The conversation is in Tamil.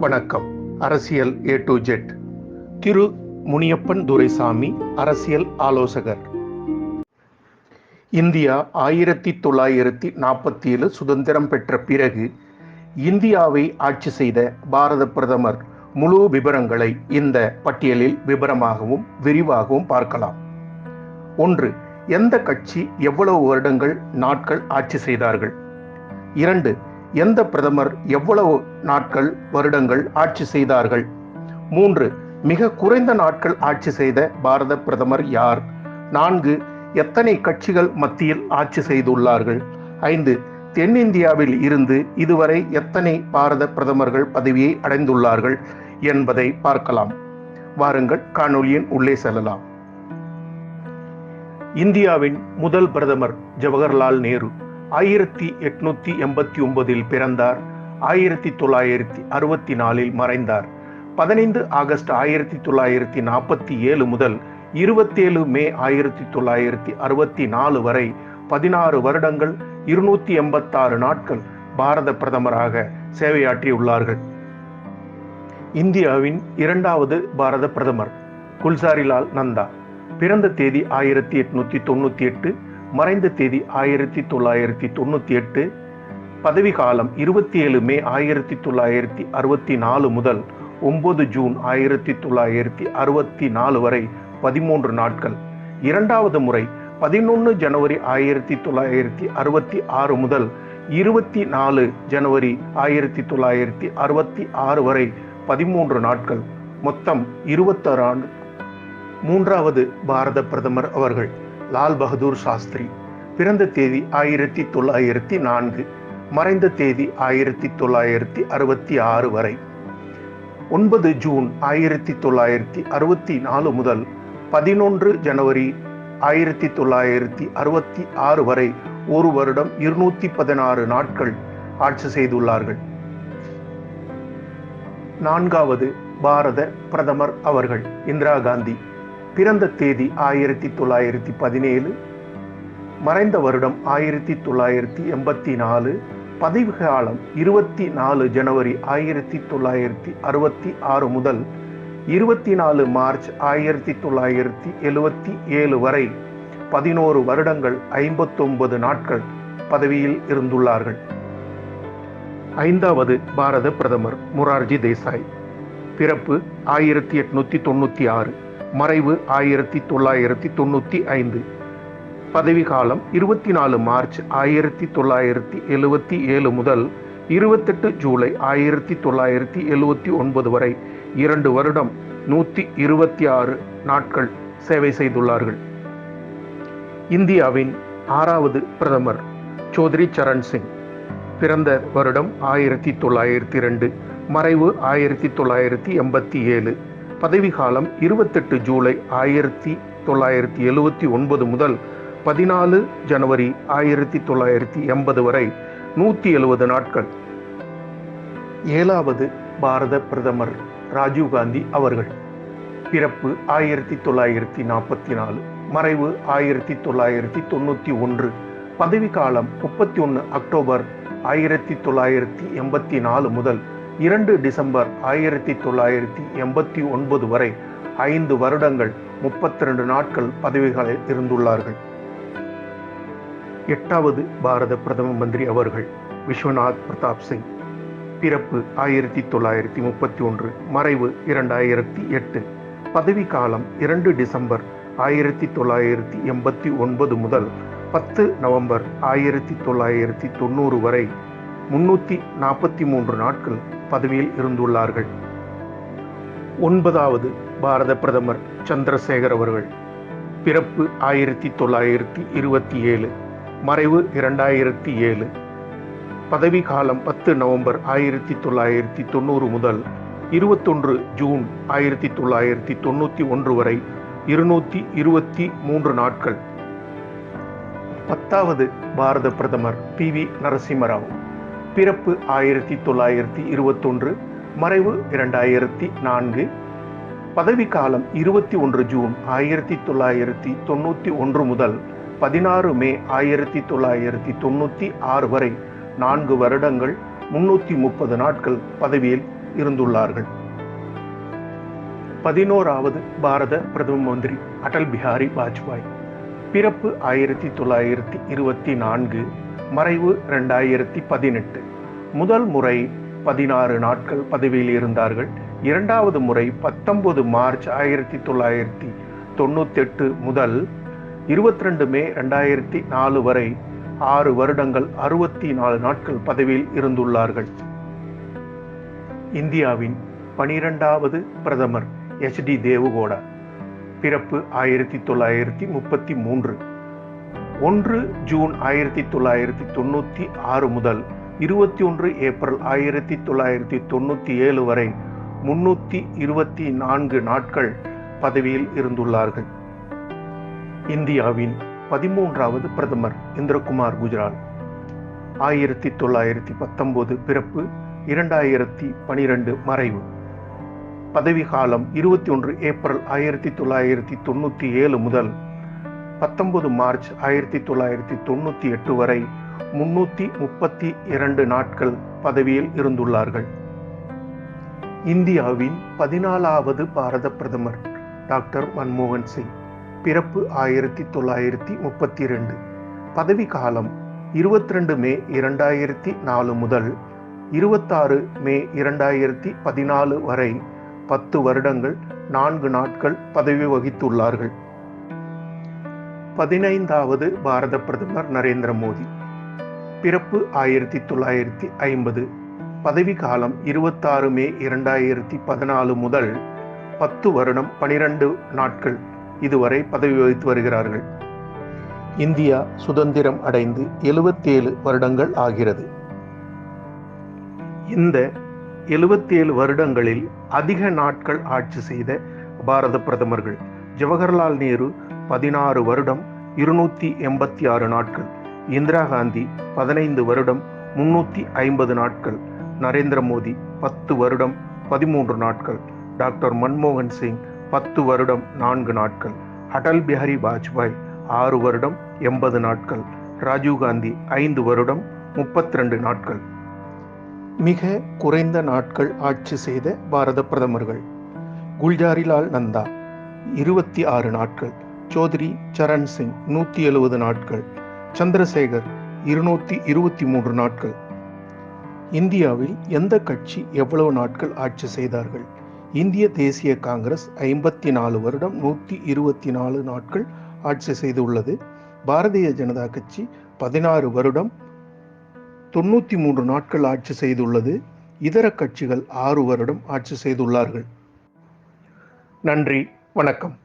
வணக்கம். அரசியல் ஏ டு ஜெட் திரு. முனியப்பன் துரைசாமி அரசியல் ஆலோசகர். இந்தியா ஆயிரத்தி தொள்ளாயிரத்தி நாற்பத்தி ஏழு சுதந்திரம் பெற்ற பிறகு இந்தியாவை ஆட்சி செய்த பாரத பிரதமர் முழு விவரங்களை இந்த பட்டியலில் விவரமாகவும் விரிவாகவும் பார்க்கலாம். ஒன்று எந்த கட்சி எவ்வளவு வருடங்கள் நாட்கள் ஆட்சி செய்தார்கள்? இரண்டு எந்த பிரதமர் எவ்வளவு நாட்கள் வருடங்கள் ஆட்சி செய்தார்கள்? மூன்று மிக குறைந்த நாட்கள் ஆட்சி செய்த பாரத பிரதமர் யார்? நான்கு எத்தனை கட்சிகள் மத்தியில் ஆட்சி செய்துள்ளார்கள்? ஐந்து தென்னிந்தியாவில் இருந்து இதுவரை எத்தனை பாரத பிரதமர்கள் பதவியை அடைந்துள்ளார்கள் என்பதை பார்க்கலாம். வாருங்கள் காணொலியின் உள்ளே செல்லலாம். இந்தியாவின் முதல் பிரதமர் ஜவஹர்லால் நேரு. ஆயிரத்தி எட்நூத்தி எண்பத்தி ஒன்பதில் பிறந்தார். ஆயிரத்தி தொள்ளாயிரத்தி அறுபத்தி நாலில் மறைந்தார். பதினைந்து ஆகஸ்ட் ஆயிரத்தி தொள்ளாயிரத்தி நாற்பத்தி ஏழு முதல் இருபத்தேழு மே ஆயிரத்தி தொள்ளாயிரத்தி அறுபத்தி நாலு வரை பதினாறு வருடங்கள் இருநூத்தி எண்பத்தாறு நாட்கள் பாரத பிரதமராக சேவையாற்றியுள்ளார்கள். இந்தியாவின் இரண்டாவது பாரத பிரதமர் குல்சாரிலால் நந்தா. பிறந்த தேதி ஆயிரத்தி எட்நூத்தி தொண்ணூத்தி எட்டு மறைந்த தேதி ஆயிரத்தி தொள்ளாயிரத்தி தொண்ணூத்தி எட்டு பதவி காலம் இருபத்தி ஏழு மே ஆயிரத்தி தொள்ளாயிரத்தி அறுபத்தி நாலு முதல் ஒன்பது ஜூன் ஆயிரத்தி தொள்ளாயிரத்தி அறுபத்தி நாலு வரை பதிமூன்று நாட்கள். இரண்டாவது முறை பதினொன்று ஜனவரி ஆயிரத்தி தொள்ளாயிரத்தி அறுபத்தி ஆறு முதல் இருபத்தி நாலு ஜனவரி ஆயிரத்தி தொள்ளாயிரத்தி அறுபத்தி ஆறு வரை பதிமூன்று நாட்கள். மொத்தம் இருபத்தாறு ஆண்டு. மூன்றாவது பாரத பிரதமர் அவர்கள். லால் பகதூர் சாஸ்திரி. பிறந்த தேதி ஆயிரத்தி தொள்ளாயிரத்தி நான்கு. மறைந்த தேதி ஆயிரத்தி தொள்ளாயிரத்தி அறுபத்தி ஆறு வரை. ஒன்பது ஜூன் ஆயிரத்தி தொள்ளாயிரத்தி அறுபத்தி நாலு முதல் பதினொன்று ஜனவரி ஆயிரத்தி தொள்ளாயிரத்தி அறுபத்தி ஆறு வரை ஒரு வருடம் இருநூத்தி பதினாறு நாட்கள் ஆட்சி செய்துள்ளார்கள். நான்காவது பாரத பிரதமர் அவர்கள் இந்திரா காந்தி. பிறந்த தேதி ஆயிரத்தி தொள்ளாயிரத்தி பதினேழு மறைந்த வருடம் ஆயிரத்தி தொள்ளாயிரத்தி எண்பத்தி நாலு பதவி காலம் இருபத்தி நாலு ஜனவரி ஆயிரத்தி தொள்ளாயிரத்தி அறுபத்தி ஆறு முதல் இருபத்தி நாலு மார்ச் ஆயிரத்தி தொள்ளாயிரத்தி எழுவத்தி ஏழு வரை பதினோரு வருடங்கள் ஐம்பத்தொன்பது நாட்கள் பதவியில் இருந்துள்ளார்கள். ஐந்தாவது பாரத பிரதமர் மொரார்ஜி தேசாய் பிறப்பு ஆயிரத்தி எட்நூத்தி தொண்ணூத்தி ஆறு. மறைவு ஆயிரத்தி தொள்ளாயிரத்தி தொண்ணூற்றி ஐந்து. பதவி காலம் இருபத்தி நாலு மார்ச் ஆயிரத்தி தொள்ளாயிரத்தி எழுவத்தி ஏழு முதல் இருபத்தெட்டு ஜூலை ஆயிரத்தி தொள்ளாயிரத்தி எழுவத்தி ஒன்பது வரை இரண்டு வருடம் நூற்றி இருபத்தி ஆறு நாட்கள் சேவை செய்துள்ளார்கள். இந்தியாவின் ஆறாவது பிரதமர் சௌத்ரி சரண் சிங். பிறந்த வருடம் ஆயிரத்தி தொள்ளாயிரத்தி ரெண்டு மறைவு ஆயிரத்தி தொள்ளாயிரத்தி எண்பத்தி ஏழு. பதவிகாலம் இருபத்தெட்டு ஜூலை ஆயிரத்தி தொள்ளாயிரத்தி எழுவத்தி ஒன்பது முதல் பதினாலு ஜனவரி ஆயிரத்தி தொள்ளாயிரத்தி எண்பது வரை நூற்றி எழுபது நாட்கள். ஏழாவது பாரத பிரதமர் ராஜீவ்காந்தி அவர்கள். பிறப்பு ஆயிரத்தி தொள்ளாயிரத்தி நாற்பத்தி நாலு மறைவு ஆயிரத்தி தொள்ளாயிரத்தி தொண்ணூற்றி ஒன்று பதவிக்காலம் முப்பத்தி ஒன்று அக்டோபர் ஆயிரத்தி தொள்ளாயிரத்தி எண்பத்தி நாலு முதல் இரண்டு டிசம்பர் ஆயிரத்தி தொள்ளாயிரத்தி எண்பத்தி ஒன்பது வரை ஐந்து வருடங்கள் முப்பத்தி ரெண்டு நாட்கள் பதவிகளில் இருந்துள்ளார்கள். எட்டாவது பாரத பிரதம மந்திரி அவர்கள் விஸ்வநாத் பிரதாப் சிங். பிறப்பு ஆயிரத்தி தொள்ளாயிரத்தி முப்பத்தி ஒன்று மறைவு இரண்டாயிரத்தி எட்டு. பதவி காலம் இரண்டு டிசம்பர் ஆயிரத்தி தொள்ளாயிரத்தி எண்பத்தி ஒன்பது முதல் பத்து நவம்பர் ஆயிரத்தி தொள்ளாயிரத்தி தொண்ணூறு வரை முன்னூற்றி நாற்பத்தி மூன்று நாட்கள் பதவியில் இருந்துள்ளார்கள். ஒன்பதாவது பாரத பிரதமர் சந்திரசேகர் அவர்கள் பிறப்பு ஆயிரத்தி தொள்ளாயிரத்தி இருபத்தி ஏழு மறைவு இரண்டாயிரத்தி ஏழு பதவி காலம் பத்து நவம்பர் ஆயிரத்தி தொள்ளாயிரத்தி தொண்ணூறு முதல் இருபத்தொன்று ஜூன் ஆயிரத்தி தொள்ளாயிரத்தி தொண்ணூற்றி ஒன்று வரை இருநூற்றி இருபத்தி மூன்று நாட்கள். பத்தாவது பாரத பிரதமர் பி வி நரசிம்மராவ் பிறப்பு ஆயிரத்தி தொள்ளாயிரத்தி இருபத்தொன்று மறைவு இரண்டாயிரத்தி நான்கு பதவி காலம் இருபத்தி ஒன்று ஜூன் ஆயிரத்தி தொள்ளாயிரத்தி தொண்ணூற்றி ஒன்று முதல் பதினாறு மே ஆயிரத்தி தொள்ளாயிரத்தி தொண்ணூற்றி ஆறு வரை நான்கு வருடங்கள் முன்னூற்றி முப்பது நாட்கள் பதவியில் இருந்துள்ளார்கள். பதினோராவது பாரத பிரதம மந்திரி அடல் பிஹாரி வாஜ்பாய். பிறப்பு ஆயிரத்தி தொள்ளாயிரத்தி இருபத்தி நான்கு மறைவு ரெண்டாயிரத்தி பதினெட்டு. முதல் முறை பதினாறு நாட்கள் பதவியில் இருந்தார்கள். இரண்டாவது முறை பத்தொன்பது மார்ச் ஆயிரத்தி தொள்ளாயிரத்தி தொண்ணூத்தி எட்டு முதல் இருபத்தி ரெண்டு மே ரெண்டாயிரத்தி நாலு வரை ஆறு வருடங்கள் அறுபத்தி நாலு நாட்கள் பதவியில் இருந்துள்ளார்கள். இந்தியாவின் பனிரெண்டாவது பிரதமர் எச். டி. தேவகோடா பிறப்பு ஆயிரத்தி தொள்ளாயிரத்தி முப்பத்தி மூன்று. ஒன்று ஜூன் ஆயிரத்தி தொள்ளாயிரத்தி தொண்ணூற்றி ஆறு முதல் இருபத்தி ஒன்று ஏப்ரல் ஆயிரத்தி தொள்ளாயிரத்தி தொண்ணூத்தி ஏழு வரை முன்னூத்தி இருபத்தி நான்கு நாட்கள் பதவியில் இருந்துள்ளார்கள். இந்தியாவின் பதிமூன்றாவது பிரதமர் இந்திரகுமார் குஜரால். ஆயிரத்தி தொள்ளாயிரத்தி பத்தொன்பது பிறப்பு இரண்டாயிரத்தி பனிரெண்டு மறைவு. பதவி காலம் இருபத்தி ஒன்று ஏப்ரல் ஆயிரத்தி தொள்ளாயிரத்தி தொண்ணூற்றி ஏழு முதல் பத்தொன்பது மார்ச் ஆயிரத்தி தொள்ளாயிரத்தி தொண்ணூற்றி எட்டு வரை முன்னூற்றி முப்பத்தி இரண்டு நாட்கள் பதவியில் இருந்துள்ளார்கள். இந்தியாவின் பதினாலாவது பாரத பிரதமர் டாக்டர் மன்மோகன் சிங் பிறப்பு ஆயிரத்தி தொள்ளாயிரத்தி முப்பத்தி ரெண்டு பதவி காலம் இருபத்தி ரெண்டு மே இரண்டாயிரத்தி நாலு முதல் இருபத்தாறு மே இரண்டாயிரத்தி பதினாலு வரை பத்து வருடங்கள் நான்கு நாட்கள் பதவி வகித்துள்ளார்கள். பதினைந்தாவது பாரத பிரதமர் நரேந்திர மோடி. பிறப்பு ஆயிரத்தி தொள்ளாயிரத்தி ஐம்பது. பதவி காலம் இருபத்தாறு மே இரண்டாயிரத்தி பதினாலு முதல் பத்து வருடம் பனிரெண்டு நாட்கள் இதுவரை பதவி வகித்து வருகிறார்கள். இந்தியா சுதந்திரம் அடைந்து எழுபத்தேழு வருடங்கள் ஆகிறது. இந்த எழுபத்தேழு வருடங்களில் அதிக நாட்கள் ஆட்சி செய்த பாரத பிரதமர்கள் ஜவஹர்லால் நேரு பதினாறு வருடம் இருநூற்றி எண்பத்தி ஆறு நாட்கள். இந்திரா காந்தி பதினைந்து வருடம் முன்னூற்றி ஐம்பது நாட்கள் நரேந்திர மோடி பத்து வருடம் பதிமூன்று நாட்கள் டாக்டர் மன்மோகன் சிங் பத்து வருடம் நான்கு நாட்கள் அடல் பிஹாரி வாஜ்பாய் ஆறு வருடம் எண்பது நாட்கள் ராஜீவ்காந்தி ஐந்து வருடம் முப்பத்தி ரெண்டு நாட்கள். மிக குறைந்த நாட்கள் ஆட்சி செய்த பாரத பிரதமர்கள். குல்ஜாரிலால் நந்தா இருபத்தி ஆறு நாட்கள் சௌத்ரி சரண் சிங் நூற்றி எழுபது நாட்கள் சந்திரசேகர் இருநூத்தி இருபத்தி மூன்று நாட்கள். இந்தியாவில் எந்த கட்சி எவ்வளவு நாட்கள் ஆட்சி செய்தார்கள்? இந்திய தேசிய காங்கிரஸ் ஐம்பத்தி நாலு வருடம் நூற்றி இருபத்தி நாலு நாட்கள் ஆட்சி செய்துள்ளது. பாரதிய ஜனதா கட்சி பதினாறு வருடம் தொண்ணூற்றி மூன்று நாட்கள் ஆட்சி செய்துள்ளது. இதர கட்சிகள் ஆறு வருடம் ஆட்சி செய்துள்ளார்கள். நன்றி வணக்கம்.